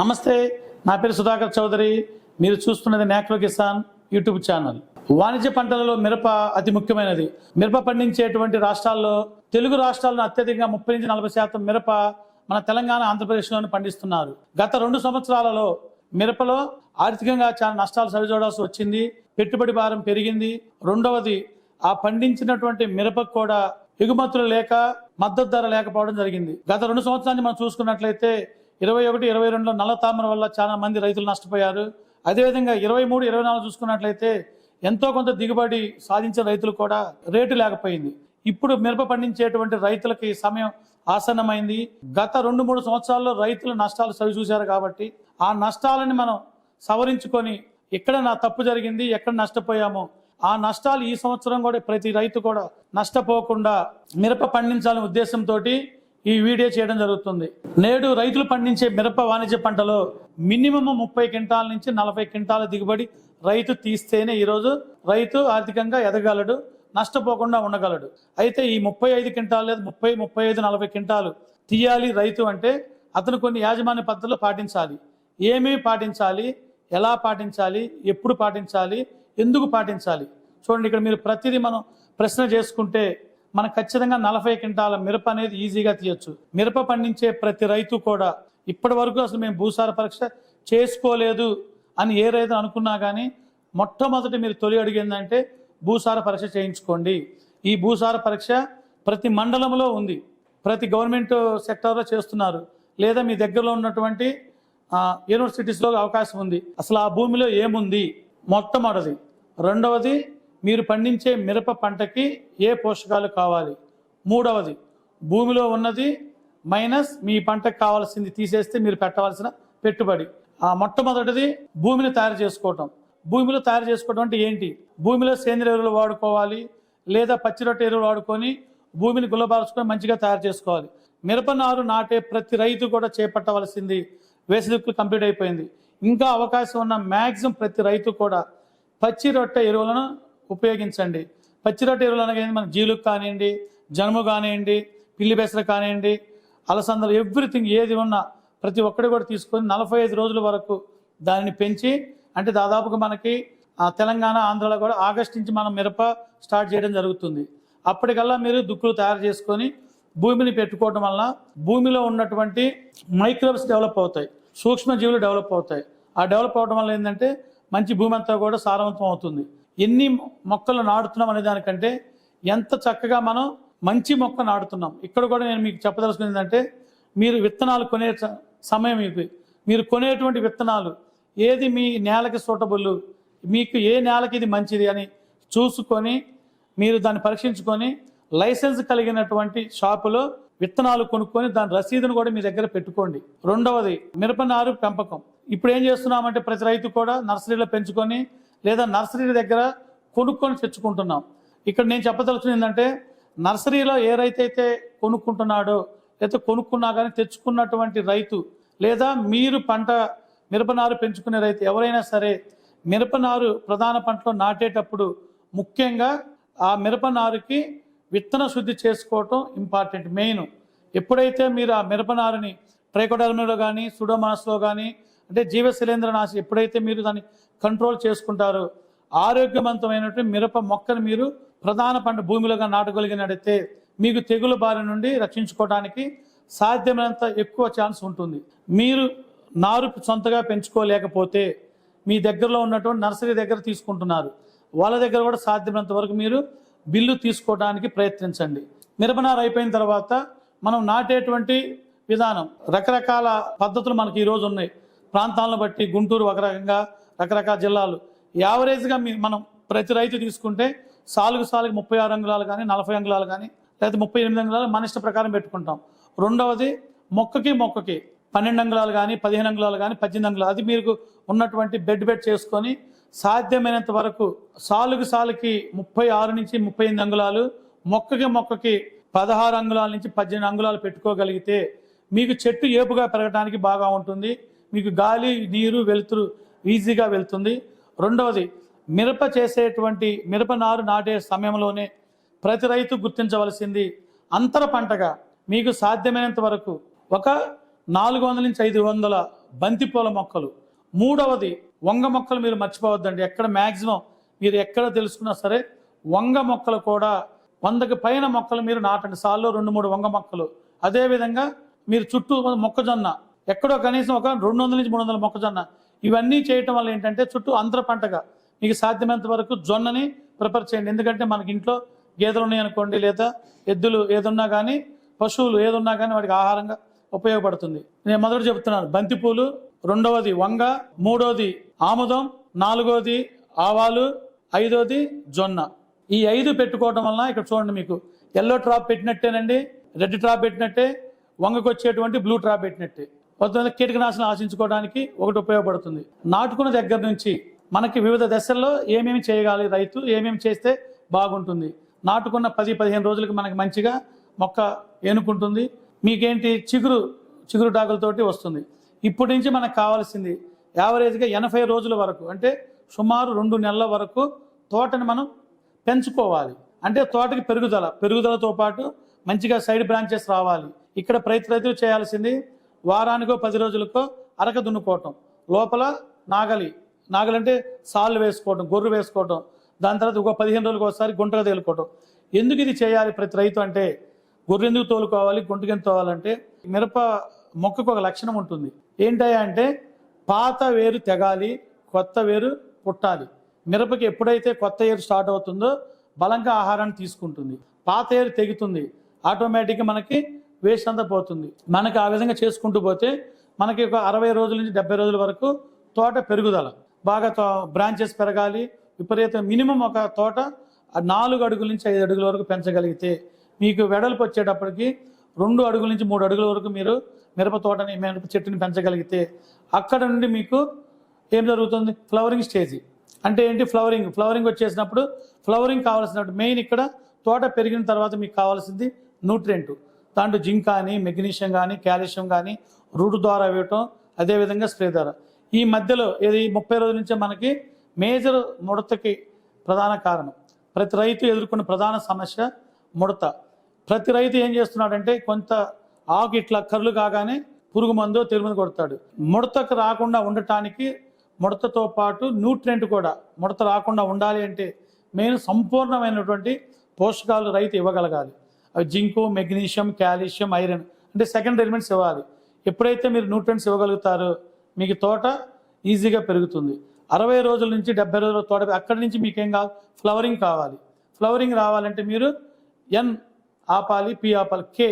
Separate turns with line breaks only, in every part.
నమస్తే నా పేరు సుధాకర్ చౌదరి. మీరు చూస్తున్నది నేక్రో కిసాన్ యూట్యూబ్ ఛానల్. వాణిజ్య పంటలలో మిరప అతి ముఖ్యమైనది. మిరప పండించేటువంటి రాష్ట్రాల్లో తెలుగు రాష్ట్రాలను అత్యధికంగా ముప్పై నుంచి నలభై శాతం మిరప మన తెలంగాణ ఆంధ్రప్రదేశ్లోనే పండిస్తున్నారు. గత రెండు సంవత్సరాలలో మిరపలో ఆర్థికంగా చాలా నష్టాలు సరిచూడాల్సి వచ్చింది. పెట్టుబడి భారం పెరిగింది. రెండవది ఆ పండించినటువంటి మిరపకు కూడా ఎగుమతులు లేక మద్దతు ధర లేకపోవడం జరిగింది. గత రెండు సంవత్సరాన్ని మనం చూసుకున్నట్లయితే ఇరవై ఒకటి ఇరవై రెండులో నల్ల తామర వల్ల చాలా మంది రైతులు నష్టపోయారు. అదేవిధంగా ఇరవై మూడు ఇరవై నాలుగు చూసుకున్నట్లయితే ఎంతో కొంత దిగుబడి సాధించిన రైతులు కూడా రేటు లేకపోయింది. ఇప్పుడు మిరప పండించేటువంటి రైతులకి సమయం ఆసన్నమైంది. గత రెండు మూడు సంవత్సరాల్లో రైతులు నష్టాలు సవి చూశారు కాబట్టి ఆ నష్టాలని మనం సవరించుకొని ఎక్కడ నా తప్పు జరిగింది ఎక్కడ నష్టపోయామో ఆ నష్టాలు ఈ సంవత్సరం కూడా ప్రతి రైతు కూడా నష్టపోకుండా మిరప పండించాలనే ఉద్దేశంతో ఈ వీడియో చేయడం జరుగుతుంది. నేడు రైతులు పండించే మిరప వాణిజ్య పంటలో మినిమం ముప్పై క్వింటాల నుంచి నలభై క్వింటాల దిగుబడి రైతు తీస్తేనే ఈరోజు రైతు ఆర్థికంగా ఎదగలడు నష్టపోకుండా ఉండగలడు. అయితే ఈ ముప్పై ఐదు క్వింటాలు లేదా ముప్పై ముప్పై ఐదు నలభై క్వింటాలు తీయాలి రైతు అంటే అతను కొన్ని యాజమాన్య పద్ధతులు పాటించాలి. ఏమేమి పాటించాలి? ఎలా పాటించాలి? ఎప్పుడు పాటించాలి? ఎందుకు పాటించాలి? చూడండి ఇక్కడ మీరు ప్రతిదీ మనం ప్రశ్న చేసుకుంటే మనకు ఖచ్చితంగా నలభై క్వింటాల మిరప అనేది ఈజీగా తీయొచ్చు. మిరప పండించే ప్రతి రైతు కూడా ఇప్పటి వరకు అసలు మేము భూసార పరీక్ష చేసుకోలేదు అని ఏ రైతు అనుకున్నా కానీ మొట్టమొదటి మీరు తొలి అడిగిందంటే భూసార పరీక్ష చేయించుకోండి. ఈ భూసార పరీక్ష ప్రతి మండలంలో ఉంది. ప్రతి గవర్నమెంట్ సెక్టార్లో చేస్తున్నారు. లేదా మీ దగ్గరలో ఉన్నటువంటి యూనివర్సిటీస్లో అవకాశం ఉంది. అసలు ఆ భూమిలో ఏముంది? మొట్టమొదటిది రెండవది మీరు పండించే మిరప పంటకి ఏ పోషకాలు కావాలి? మూడవది భూమిలో ఉన్నది మైనస్ మీ పంటకు కావాల్సింది తీసేస్తే మీరు పెట్టవలసిన పెట్టుబడి. ఆ మొట్టమొదటిది భూమిని తయారు చేసుకోవటం. భూమిలో తయారు చేసుకోవడం అంటే ఏంటి? భూమిలో సేంద్రియ ఎరువులు వాడుకోవాలి లేదా పచ్చి రొట్టె ఎరువులు వాడుకొని భూమిని గుల్లబార్చుకొని మంచిగా తయారు చేసుకోవాలి. మిరప నారు నాటే ప్రతి రైతు కూడా చేపట్టవలసింది వేసవిక్కులు కంప్లీట్ అయిపోయింది. ఇంకా అవకాశం ఉన్న మ్యాక్సిమం ప్రతి రైతు కూడా పచ్చి రొట్టె ఎరువులను ఉపయోగించండి. పచ్చి రొట్టె ఎరువులు అనగా మన జీలుకు కానివ్వండి జనుము కానివ్వండి పిల్లి పెసర కానివ్వండి అలసందలు ఎవ్రీథింగ్ ఏది ఉన్నా ప్రతి ఒక్కటి కూడా తీసుకొని నలభై ఐదు రోజుల వరకు దానిని పెంచి అంటే దాదాపుగా మనకి తెలంగాణ ఆంధ్రలో కూడా ఆగస్ట్ నుంచి మనం మిరప స్టార్ట్ చేయడం జరుగుతుంది. అప్పటికల్లా మీరు దుక్కులు తయారు చేసుకొని భూమిని పెట్టుకోవడం వల్ల భూమిలో ఉన్నటువంటి మైక్రోబ్స్ డెవలప్ అవుతాయి. సూక్ష్మజీవులు డెవలప్ అవుతాయి. ఆ డెవలప్ అవడం వల్ల ఏంటంటే మంచి భూమి అంతా కూడా సారవంతం అవుతుంది. ఎన్ని మొక్కలు నాటుతున్నాం అనే దానికంటే ఎంత చక్కగా మనం మంచి మొక్క నాటుతున్నాం. ఇక్కడ కూడా నేను మీకు చెప్పదలుచుకున్నది ఏంటంటే మీరు విత్తనాలు కొనే స- సమయం ఇది. మీరు కొనేటువంటి విత్తనాలు ఏది మీ నేలకి సూటబుల్ మీకు ఏ నేలకి ఇది మంచిది అని చూసుకొని మీరు దాన్ని పరీక్షించుకొని లైసెన్స్ కలిగినటువంటి షాపులో విత్తనాలు కొనుక్కొని దాని రసీదును కూడా మీ దగ్గర పెట్టుకోండి. రెండవది మిరప నారు పెంపకం. ఇప్పుడు ఏం చేస్తున్నామంటే ప్రతి రైతు కూడా నర్సరీలో పెంచుకొని లేదా నర్సరీ దగ్గర కొనుక్కొని తెచ్చుకుంటున్నాం. ఇక్కడ నేను చెప్పదలుచుకుంది ఏంటంటే నర్సరీలో ఏ రైతు అయితే కొనుక్కుంటున్నాడో లేదా కొనుక్కున్నా కానీ తెచ్చుకున్నటువంటి రైతు లేదా మీరు పంట మిరపనారు పెంచుకునే రైతు ఎవరైనా సరే మిరపనారు ప్రధాన పంటలో నాటేటప్పుడు ముఖ్యంగా ఆ మిరపనారుకి విత్తన శుద్ధి చేసుకోవటం ఇంపార్టెంట్ మెయిన్. ఎప్పుడైతే మీరు ఆ మిరపనారుని ట్రైకోడర్మలో కానీ సుడోమాస్లో కానీ అంటే జీవ శిలీంద్రనాశి ఎప్పుడైతే మీరు దాన్ని కంట్రోల్ చేసుకుంటారో ఆరోగ్యవంతమైనటువంటి మిరప మొక్కను మీరు ప్రధాన పంట భూమిలోగా నాటగలిగినట్టయితే మీకు తెగులు బారి నుండి రక్షించుకోవడానికి సాధ్యమైనంత ఎక్కువ ఛాన్స్ ఉంటుంది. మీరు నారు సొంతగా పెంచుకోలేకపోతే మీ దగ్గరలో ఉన్నటువంటి నర్సరీ దగ్గర తీసుకుంటున్నారు. వాళ్ళ దగ్గర కూడా సాధ్యమైనంత వరకు మీరు బిల్లు తీసుకోవడానికి ప్రయత్నించండి. మిరపనారు అయిపోయిన తర్వాత మనం నాటేటువంటి విధానం రకరకాల పద్ధతులు మనకి ఈరోజు ఉన్నాయి. ప్రాంతాలను బట్టి గుంటూరు ఒక రకంగా రకరకాల జిల్లాలు. యావరేజ్గా మీ మనం ప్రతి రైతు తీసుకుంటే సాలుగు సాలుగు ముప్పై ఆరు అంగుళాలు కానీ నలభై అంగుళాలు కానీ లేదా ముప్పై ఎనిమిది అంగుళాలు మన ఇష్ట ప్రకారం పెట్టుకుంటాం. రెండవది మొక్కకి మొక్కకి పన్నెండు అంగుళాలు కానీ పదిహేను అంగుళాలు కానీ పద్దెనిమిది అంగుళాలు అది మీకు ఉన్నటువంటి బెడ్ బెడ్ చేసుకొని సాధ్యమైనంత వరకు సాలుగు సాలుకి ముప్పై ఆరు నుంచి ముప్పై ఎనిమిది అంగుళాలు మొక్కకి మొక్కకి పదహారు అంగుళాల నుంచి పద్దెనిమిది అంగుళాలు పెట్టుకోగలిగితే మీకు చెట్టు ఏపుగా పెరగడానికి బాగా ఉంటుంది. మీకు గాలి నీరు వెలుతురు ఈజీగా వెళ్తుంది. రెండవది మిరప చేసేటువంటి మిరప నారు నాటే సమయంలోనే ప్రతి రైతు గుర్తించవలసింది అంతర పంటగా మీకు సాధ్యమైనంత వరకు ఒక నాలుగు వందల నుంచి ఐదు వందల బంతిపూల మొక్కలు. మూడవది వంగ మొక్కలు మీరు మర్చిపోవద్దండి. ఎక్కడ మ్యాక్సిమం మీరు ఎక్కడ తెలుసుకున్నా సరే వంగ మొక్కలు కూడా వందకి పైన మొక్కలు మీరు నాటండి. సాల్లో రెండు మూడు వంగ మొక్కలు. అదేవిధంగా మీరు చుట్టూ మొక్కజొన్న ఎక్కడో కనీసం ఒక రెండు వందల నుంచి మూడు వందల మొక్కజొన్న. ఇవన్నీ చేయటం వల్ల ఏంటంటే చుట్టూ అంతర పంటగా. మీకు సాధ్యమైనంత వరకు జొన్నని ప్రిపేర్ చేయండి. ఎందుకంటే మనకి ఇంట్లో గేదెలు ఉన్నాయనుకోండి లేదా ఎద్దులు ఏదున్నా కానీ పశువులు ఏదున్నా కానీ వాటికి ఆహారంగా ఉపయోగపడుతుంది. నేను మొదటి చెప్తున్నాను బంతిపూలు రెండవది వంగ మూడవది ఆముదం నాలుగవది ఆవాలు ఐదవది జొన్న. ఈ ఐదు పెట్టుకోవడం వలన ఇక్కడ చూడండి మీకు ఎల్లో ట్రాప్ పెట్టినట్టేనండి రెడ్ ట్రాప్ పెట్టినట్టే వంగకు వచ్చేటువంటి బ్లూ ట్రాప్ పెట్టినట్టే. కొంతమంది కీటకనాశనం ఆశించుకోవడానికి ఒకటి ఉపయోగపడుతుంది. నాటుకున్న దగ్గర నుంచి మనకి వివిధ దశల్లో ఏమేమి చేయగాలి రైతు ఏమేమి చేస్తే బాగుంటుంది. నాటుకున్న పది పదిహేను రోజులకు మనకి మంచిగా మొక్క ఏనుకుంటుంది. మీకేంటి? చిగురు చిగురు డాకులతోటి వస్తుంది. ఇప్పటి నుంచి మనకు కావాల్సింది యావరేజ్గా ఎనభై రోజుల వరకు అంటే సుమారు రెండు నెలల వరకు తోటని మనం పెంచుకోవాలి. అంటే తోటకి పెరుగుదల పెరుగుదలతో పాటు మంచిగా సైడ్ బ్రాంచెస్ రావాలి. ఇక్కడ ప్రతి రైతులు చేయాల్సింది వారానికో పది రోజులకో అరక దున్నుకోవటం. లోపల నాగలి నాగలి అంటే సాళ్ళు వేసుకోవటం గొర్రు వేసుకోవటం. దాని తర్వాత ఒక పదిహేను రోజులకు ఒకసారి గుంటగా తేలుకోవటం. ఎందుకు ఇది చేయాలి ప్రతి రైతు అంటే గొర్రె ఎందుకు తోలుకోవాలి గుంటకి ఎందుకు తోవాలంటే మిరప మొక్కకు ఒక లక్షణం ఉంటుంది. ఏంటయ్యా అంటే పాత వేరు తెగాలి కొత్త వేరు పుట్టాలి. మిరపకి ఎప్పుడైతే కొత్త ఏరు స్టార్ట్ అవుతుందో బలంగా ఆహారాన్ని తీసుకుంటుంది. పాత ఏరు తెగుతుంది. ఆటోమేటిక్గా మనకి వేస్ట్ అంతా పోతుంది. మనకి ఆ విధంగా చేసుకుంటూ పోతే మనకి ఒక అరవై రోజుల నుంచి డెబ్బై రోజుల వరకు తోట పెరుగుదల. బాగా బ్రాంచెస్ పెరగాలి. విపరీత మినిమం ఒక తోట నాలుగు అడుగుల నుంచి ఐదు అడుగుల వరకు పెంచగలిగితే మీకు వెడల్పు వచ్చేటప్పటికి రెండు అడుగుల నుంచి మూడు అడుగుల వరకు మీరు మిరప తోటని మిరప చెట్టుని పెంచగలిగితే అక్కడ నుండి మీకు ఏం జరుగుతుంది? ఫ్లవరింగ్ స్టేజ్ అంటే ఏంటి? ఫ్లవరింగ్ ఫ్లవరింగ్ వచ్చేసినప్పుడు ఫ్లవరింగ్ కావాల్సినప్పుడు మెయిన్ ఇక్కడ తోట పెరిగిన తర్వాత మీకు కావాల్సింది న్యూట్రియంట్ దాంట్లో జింక్ కానీ మెగ్నీషియం కానీ కాల్షియం కానీ రూట్ ద్వారా ఇవ్వటం అదేవిధంగా స్ప్రే ద్వారా. ఈ మధ్యలో ఇది ముప్పై రోజుల నుంచే మనకి మేజర్ ముడతకి ప్రధాన కారణం. ప్రతి రైతు ఎదుర్కొన్న ప్రధాన సమస్య ముడత. ప్రతి రైతు ఏం చేస్తున్నాడంటే కొంత ఆకు ఇట్లా కర్లు కాగానే పురుగు మందు తిరుమల కొడతాడు. ముడతకు రాకుండా ఉండటానికి ముడతతో పాటు న్యూట్రియంట్ కూడా ముడత రాకుండా ఉండాలి అంటే మెయిన్ సంపూర్ణమైనటువంటి పోషకాలు రైతు ఇవ్వగలగాలి. జింకు మెగ్నీషియం కాల్షియం ఐరన్ అంటే సెకండ్ ఎలిమెంట్స్ ఇవ్వాలి. ఎప్పుడైతే మీరు న్యూట్రియంట్స్ ఇవ్వగలుగుతారో మీకు తోట ఈజీగా పెరుగుతుంది. అరవై రోజుల నుంచి డెబ్బై రోజుల తోట అక్కడి నుంచి మీకు ఏం కావాలి? ఫ్లవరింగ్ కావాలి. ఫ్లవరింగ్ రావాలంటే మీరు ఎన్ ఆపాలి పి ఆపాలి కే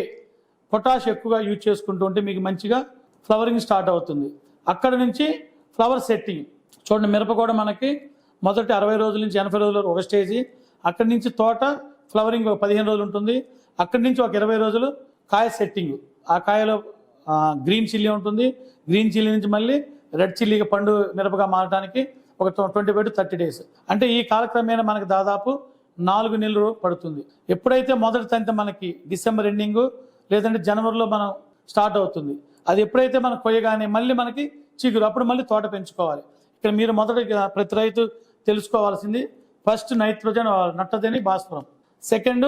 పొటాష్ ఎక్కువగా యూజ్ చేసుకుంటూ ఉంటే మీకు మంచిగా ఫ్లవరింగ్ స్టార్ట్ అవుతుంది. అక్కడ నుంచి ఫ్లవర్ సెట్టింగ్. చూడండి మిరప కూడా మనకి మొదటి అరవై రోజుల నుంచి ఎనభై రోజుల ఒక స్టేజీ. అక్కడి నుంచి తోట ఫ్లవరింగ్ ఒక పదిహేను రోజులు ఉంటుంది. అక్కడి నుంచి ఒక ఇరవై రోజులు కాయ సెట్టింగ్. ఆ కాయలో గ్రీన్ చిల్లీ ఉంటుంది. గ్రీన్ చిల్లీ నుంచి మళ్ళీ రెడ్ చిల్లీగా పండు మిరపగా మారడానికి ఒక twenty five to thirty days. అంటే ఈ కాలక్రమేణా మనకి దాదాపు నాలుగు నెలలు పడుతుంది. ఎప్పుడైతే మొదటి తంత మనకి డిసెంబర్ ఎండింగ్ లేదంటే జనవరిలో మనం స్టార్ట్ అవుతుంది అది ఎప్పుడైతే మనం కొయ్యగానే మళ్ళీ మనకి చిగురు అప్పుడు మళ్ళీ తోట పెంచుకోవాలి. ఇక్కడ మీరు మొదట ప్రతి రైతు తెలుసుకోవాల్సింది ఫస్ట్ నైట్రోజన్ నట్టదని భాస్వరం. సెకండ్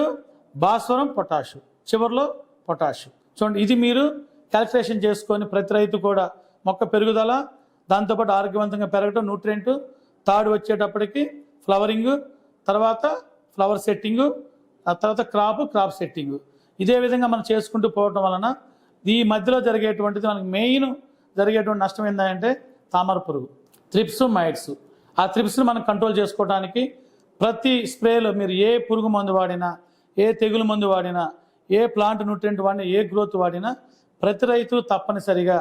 భాస్వరం పొటాషు. చివరిలో పొటాషు. చూడండి ఇది మీరు క్యాల్కులేషన్ చేసుకొని ప్రతి రైతు కూడా మొక్క పెరుగుదల దాంతోపాటు ఆరోగ్యవంతంగా పెరగటం న్యూట్రియంట్ తాడు వచ్చేటప్పటికి ఫ్లవరింగ్ తర్వాత ఫ్లవర్ సెట్టింగ్ ఆ తర్వాత క్రాప్ క్రాప్ సెట్టింగ్ ఇదే విధంగా మనం చేసుకుంటూ పోవటం వలన ఈ మధ్యలో జరిగేటువంటిది మనకి మెయిన్ జరిగేటువంటి నష్టం ఏంటంటే తామర పురుగు త్రిప్స్ మైట్స్ ఆ త్రిప్స్ని మనం కంట్రోల్ చేసుకోవడానికి ప్రతి స్ప్రేలో మీరు ఏ పురుగు మందు వాడినా ఏ తెగులు మందు వాడినా ఏ ప్లాంట్ న్యూట్రియంట్ వాడినా ఏ గ్రోత్ వాడినా ప్రతి రైతు తప్పనిసరిగా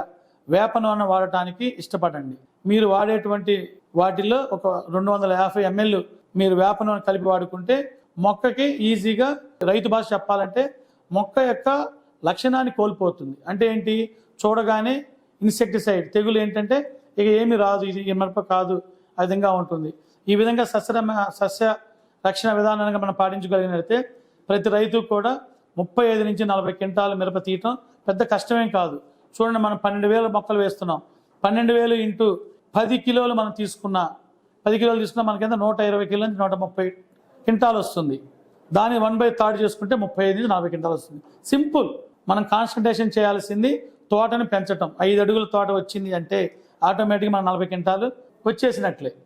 వేప నూనె వాడటానికి ఇష్టపడండి. మీరు వాడేటువంటి వాటిల్లో ఒక రెండు వందల యాభై ఎంఎల్ మీరు వేప నూనె కలిపి వాడుకుంటే మొక్కకి ఈజీగా రైతు భాష చెప్పాలంటే మొక్క యొక్క లక్షణాన్ని కోల్పోతుంది. అంటే ఏంటి? చూడగానే ఇన్సెక్టిసైడ్ తెగులు ఏంటంటే ఇక ఏమి రాదు ఇది మిరప కాదు ఆ విధంగా ఉంటుంది. ఈ విధంగా సస్య సస్య రక్షణ విధానాన్ని మనం పాటించగలిగినట్లయితే ప్రతి రైతుకు కూడా ముప్పై ఐదు నుంచి నలభై క్వింటాలు మిరప తీయటం పెద్ద కష్టమేం కాదు. చూడండి మనం పన్నెండు వేల మొక్కలు వేస్తున్నాం. పన్నెండు వేలు ఇంటూ పది కిలోలు మనం తీసుకున్న పది కిలోలు తీసుకున్నా మనకి నూట ఇరవై కిలో నుంచి నూట ముప్పై క్వింటాలు వస్తుంది. దాన్ని వన్ బై థర్డ్ చేసుకుంటే ముప్పై ఐదు నుంచి నలభై క్వింటాలు వస్తుంది. సింపుల్. మనం కాన్సన్ట్రేషన్ చేయాల్సింది తోటను పెంచటం. ఐదు అడుగుల తోట వచ్చింది అంటే ఆటోమేటిక్గా మన నలభై క్వింటాలు వచ్చేసినట్లే.